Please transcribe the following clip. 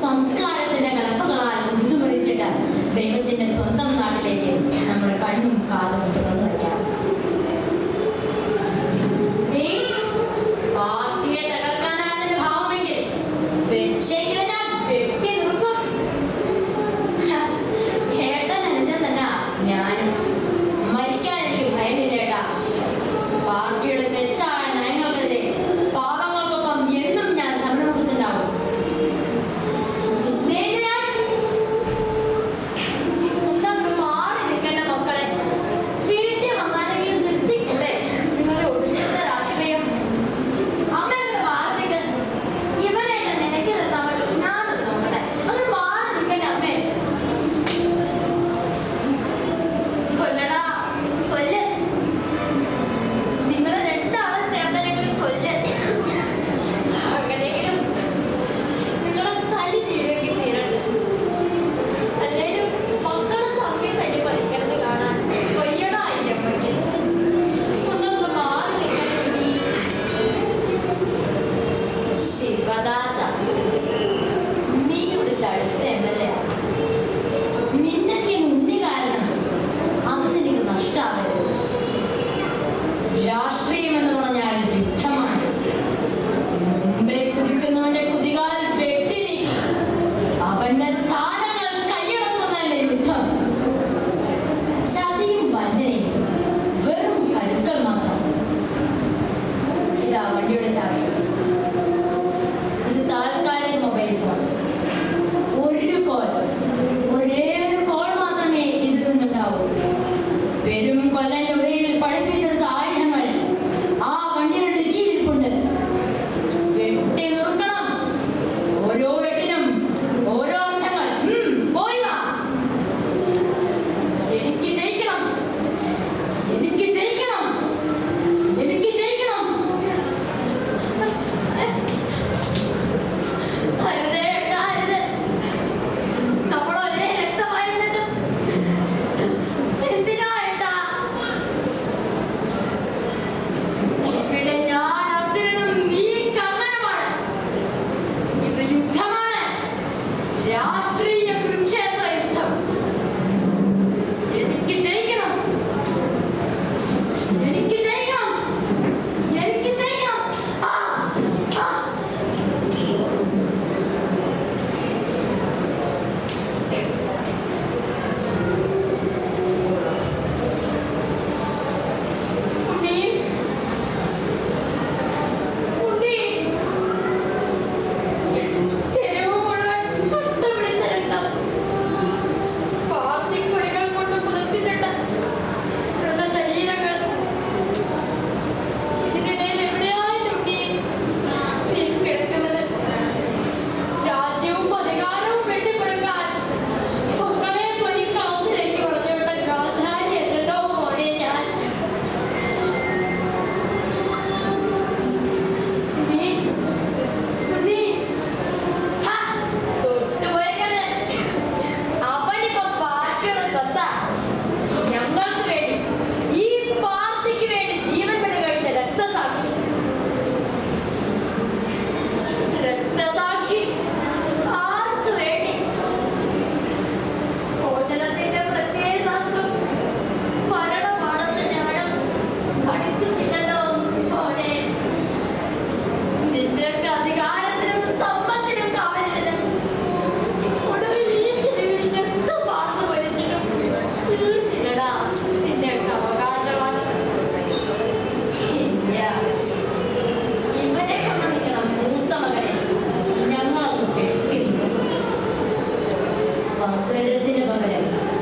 സംസ്കാരത്തിന്റെ കടപ്പുകളാൽ ഉരുതുമറിച്ചിട്ട് ദൈവത്തിന്റെ സ്വന്തം നാട്ടിൽ igualdad വാക്കരുത്തിന് പകരം.